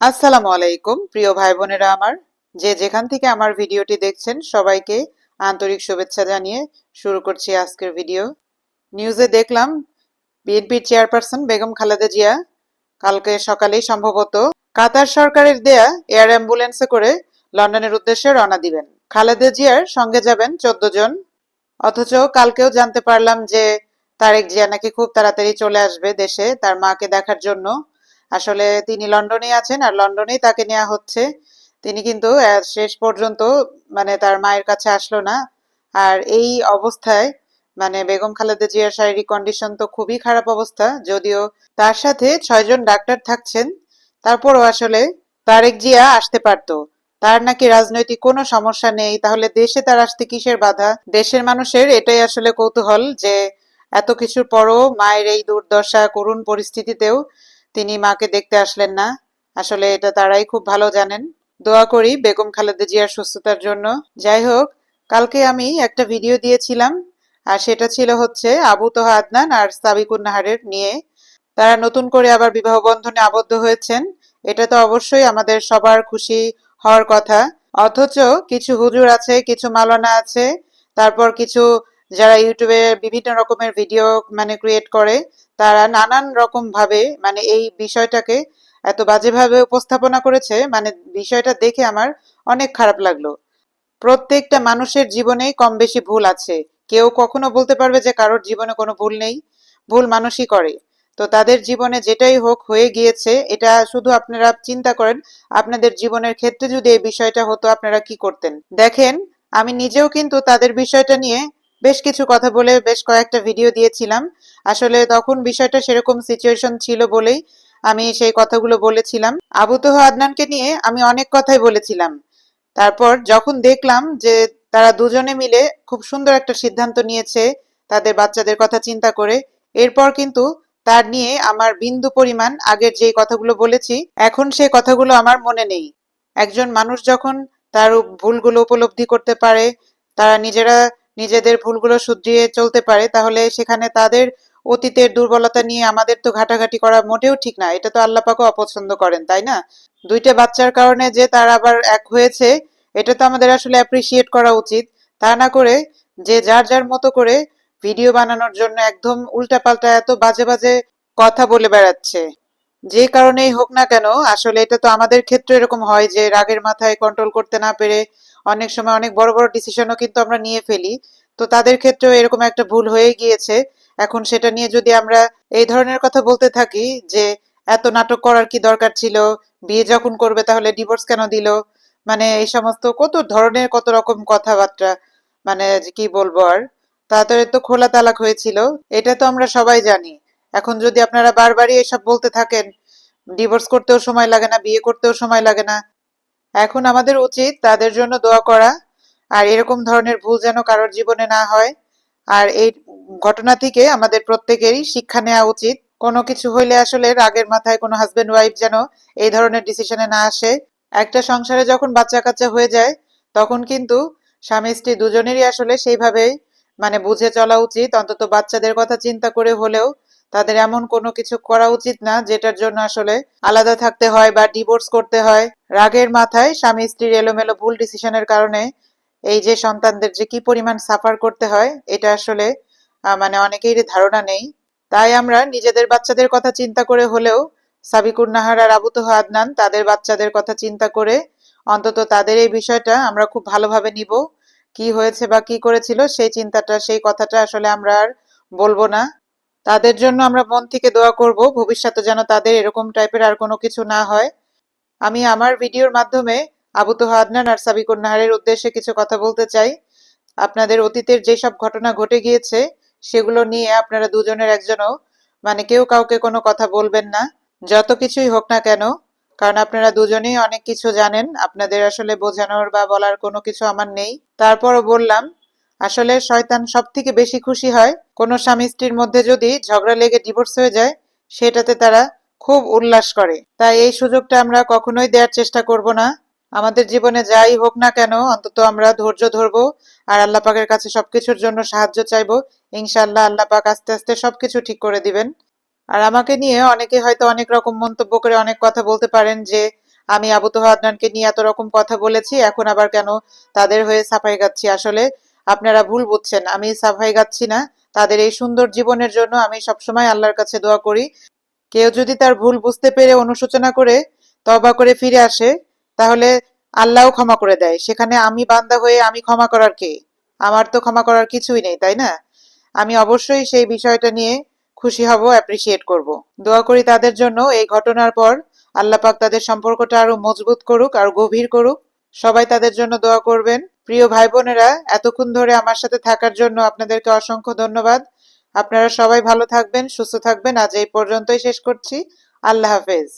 আসসালামু আলাইকুম, প্রিয় ভাই বোনেরা আমার। যে যেখান থেকে আমার ভিডিওটি দেখছেন, সবাইকে আন্তরিক শুভেচ্ছা জানিয়ে শুরু করছি আজকের ভিডিও। নিউজে দেখলাম বিএনপির চেয়ারপারসন বেগম খালেদা জিয়া কালকে সকালেই সম্ভবত কাতার সরকারের দেয়া এয়ার অ্যাম্বুলেন্সে করে লন্ডনের উদ্দেশ্যে রওনা দিবেন। খালেদা জিয়ার সঙ্গে যাবেন চোদ্দ জন। অথচ কালকেও জানতে পারলাম যে তারেক জিয়া নাকি খুব তাড়াতাড়ি চলে আসবে দেশে, তার মাকে দেখার জন্য আসলে তিনি লন্ডনে আছেন আর লন্ডনেই তাকে নেওয়া হচ্ছে। তিনি কিন্তু শেষ পর্যন্ত মানে তার মায়ের কাছে আসলো না। আর এই অবস্থায় মানে বেগম খালেদা জিয়ার শারীরিক কন্ডিশন তো খুবই খারাপ অবস্থা, যদিও তার সাথে ছয়জন ডাক্তার থাকছেন, তারপরও আসলে তারেক জিয়া আসতে পারতো। তার নাকি রাজনৈতিক কোনো সমস্যা নেই, তাহলে দেশে তার আসতে কিসের বাধা? দেশের মানুষের এটাই আসলে কৌতূহল যে, এত কিছুর পরও মায়ের এই দুর্দশা, করুণ পরিস্থিতিতেও তিনি মাকে দেখতে আসলেন না। আসলে এটা তারাই খুব ভালো জানেন। দোয়া করি বেগম খালেদা জিয়ার সুস্থতার জন্য। যাই হোক, কালকে আমি একটা ভিডিও দিয়েছিলাম, আর সেটা ছিল হচ্ছে আবু তোহা আদনান আর সাবিকুন নাহারের নিয়ে। তারা নতুন করে আবার বিবাহ বন্ধনে আবদ্ধ হয়েছেন। এটা তো অবশ্যই আমাদের সবার খুশি হওয়ার কথা। অথচ কিছু হুজুর আছে, কিছু মালানা আছে, তারপর কিছু যারা ইউটিউবে বিভিন্ন রকমের ভিডিও মানে ক্রিয়েট করে তারা নানান রকম ভাবে মানে এই বিষয়টাকে এত বাজেভাবে উপস্থাপনা করেছে মানে বিষয়টা দেখে আমার অনেক খারাপ লাগল। প্রত্যেকটা মানুষের জীবনেই কম বেশি ভুল আছে। কেউ কখনো বলতে পারবে যে কারোর জীবনে কোনো ভুল নেই, ভুল মানুষই করে। তো তাদের জীবনে যেটাই হোক হয়ে গিয়েছে, এটা শুধু আপনারা চিন্তা করেন, আপনাদের জীবনের ক্ষেত্রে যদি এই বিষয়টা হতো আপনারা কি করতেন? দেখেন, আমি নিজেও কিন্তু তাদের বিষয়টা নিয়ে বেশ কিছু কথা বলে বেশ কয়েকটা ভিডিও দিয়েছিলাম। আসলে তখন বিষয়টা সেরকম সিচুয়েশন ছিল বলেই আমি সেই কথাগুলো বলেছিলাম। আবু তোহা আদনানকে নিয়ে আমি অনেক কথাই বলেছিলাম। তারপর যখন দেখলাম যে তারা দুজনে মিলে খুব সুন্দর একটা সিদ্ধান্ত নিয়েছে তাদের বাচ্চাদের কথা চিন্তা করে, এরপর কিন্তু তার নিয়ে আমার বিন্দু পরিমাণ আগের যে কথাগুলো বলেছি, এখন সেই কথাগুলো আমার মনে নেই। একজন মানুষ যখন তার ভুলগুলো উপলব্ধি করতে পারে, তারা নিজেরা নিজেদের ভুলগুলো শুধরিয়ে চলতে পারে, তাহলে সেখানে তাদের অতীতের দুর্বলতা নিয়ে আমাদের তো ঘাটাঘাটি করা মোটেও ঠিক না। এটা তো আল্লাহ পাকও অপছন্দ করেন, তাই না? দুইটা বাচ্চার কারণে যে তার আবার এক হয়েছে, এটা তো আমাদের আসলে অ্যাপ্রিসিয়েট করা উচিত। তা না করে যে যার যার মতো করে ভিডিও বানানোর জন্য একদম উল্টাপাল্টা এত বাজে বাজে কথা বলে বেড়াচ্ছে। যে কারণেই হোক না কেন, আসলে এটা তো আমাদের ক্ষেত্রে এরকম হয় যে রাগের মাথায় কন্ট্রোল করতে না পেরে অনেক সময় অনেক বড় বড় ডিসিশনও কিন্তু আমরা নিয়ে ফেলি। তো তাদের ক্ষেত্রেও এরকম একটা ভুল হয়ে গিয়েছে। এখন সেটা নিয়ে যদি আমরা এই ধরনের কথা বলতে থাকি যে, এত নাটক করার কি দরকার ছিল? বিয়ে যখন করবে তাহলে ডিভোর্স কেন দিল? মানে এই সমস্ত কত ধরনের, কত রকম কথাবার্তা মানে কি বলব আর? তাড়াতাড়ি তো খোলা তালাক হয়েছিল। এটা তো আমরা সবাই জানি। এখন যদি আপনারা বারবারই এসব বলতে থাকেন ডিভোর্স করতেও সময় লাগে না, বিয়ে করতেও সময় লাগে না এখন আমাদের উচিত তাদের জন্য দোয়া করা, আর এরকম ধরনের ভুল যেন কারোর জীবনে না হয়। আর এই ঘটনা থেকে আমাদের প্রত্যেকেরই শিক্ষা নেওয়া উচিত। কোনো কিছু হইলে আসলে রাগের মাথায় কোনো হাজবেন্ড ওয়াইফ যেন এই ধরনের ডিসিশনে না আসে। একটা সংসারে যখন বাচ্চা কাচ্চা হয়ে যায়, তখন কিন্তু স্বামী স্ত্রী দুজনেরই আসলে সেইভাবেই মানে বুঝে চলা উচিত। অন্তত বাচ্চাদের কথা চিন্তা করে হলেও তাদের এমন কোনো কিছু করা উচিত না যেটার জন্য আসলে আলাদা থাকতে হয় বা ডিভোর্স করতে হয়। রাগের মাথায় স্বামী স্ত্রীর এলোমেলো ভুল ডিসিশনের কারণে এই যে সন্তানদের যে কি পরিমাণ সাফার করতে হয়, এটা আসলে মানে অনেকেরই ধারণা নেই। তাই আমরা নিজেদের বাচ্চাদের কথা চিন্তা করে হলেও সাবিকুর নাহার আর আবু তোহা আদনান তাদের বাচ্চাদের কথা চিন্তা করে অন্তত তাদের এই বিষয়টা আমরা খুব ভালোভাবে নিব। কি হয়েছে বা কি করেছিল সেই চিন্তাটা, সেই কথাটা আসলে আমরা আর বলব না। তাদের জন্য আমরা মন থেকে দোয়া করব, ভবিষ্যতে যেন তাদের এরকম টাইপের আর কোনো কিছু না হয়। আমি আমার ভিডিওর মাধ্যমে আবু তোহা আদনান আর সাবিকুর নাহারের উদ্দেশ্যে কিছু কথা বলতে চাই। আপনাদের অতীতের যেসব ঘটনা ঘটে গিয়েছে, সেগুলো নিয়ে আপনারা দুজনের একজনও মানে কেউ কাউকে কোনো কথা বলবেন না। যত কিছুই হোক না কেন, কারণ আপনারা দুজনেই অনেক কিছু জানেন, আপনাদের আসলে বোঝানোর বা বলার কোনো কিছু আমার নেই। তারপরও বললাম আসলে শয়তান সব থেকে বেশি খুশি হয়। কোনো স্বামী স্ত্রীর মধ্যে যদি ঝগড়া লেগে ডিভোর্স হয়ে যায়, সেটাতে তারা খুব উল্লাস করে। তাই এই সুযোগটা আমরা কখনোই দেওয়ার চেষ্টা করব না। আমাদের জীবনে যাই হোক না কেন, অন্তত আমরা ধৈর্য ধরবো আর আল্লাহ পাকের কাছে সবকিছুর জন্য সাহায্য চাইব। ইনশাআল্লাহ আল্লাহ পাক আস্তে আস্তে সবকিছু ঠিক করে দিবেন। আর আমাকে নিয়ে অনেকে হয়তো অনেক রকম মন্তব্য করে অনেক কথা বলতে পারেন যে, আমি আবু তোহা আদনানকে নিয়ে এত রকম কথা বলেছি, এখন আবার কেন তাদের হয়ে সাফাই গাচ্ছি? আসলে আপনারা ভুল বুঝছেন, আমি সাফাই গাচ্ছি না। তাদের এই সুন্দর জীবনের জন্য আমি সবসময় আল্লাহর কাছে দোয়া করি। কেউ যদি তার ভুল বুঝতে পেরে অনুশোচনা করে তবা করে ফিরে আসে, তাহলে আল্লাহও ক্ষমা করে দেয়। সেখানে আমি বান্দা হয়ে আমি ক্ষমা করার কে? আমার তো ক্ষমা করার কিছুই নেই, তাই না? আমি অবশ্যই সেই বিষয়টা নিয়ে খুশি হব অ্যাপ্রিসিয়েট করব। দোয়া করি তাদের জন্য, এই ঘটনার পর আল্লাহ পাক তাদের সম্পর্কটা আরও মজবুত করুক, আর গভীর করুক। সবাই তাদের জন্য দোয়া করবেন। প্রিয় ভাই বোনেরা এতক্ষণ ধরে আমার সাথে থাকার জন্য আপনাদেরকে অসংখ্য ধন্যবাদ। আপনারা সবাই ভালো থাকবেন, সুস্থ থাকবেন। আজ এই পর্যন্তই শেষ করছি। আল্লাহ হাফেজ।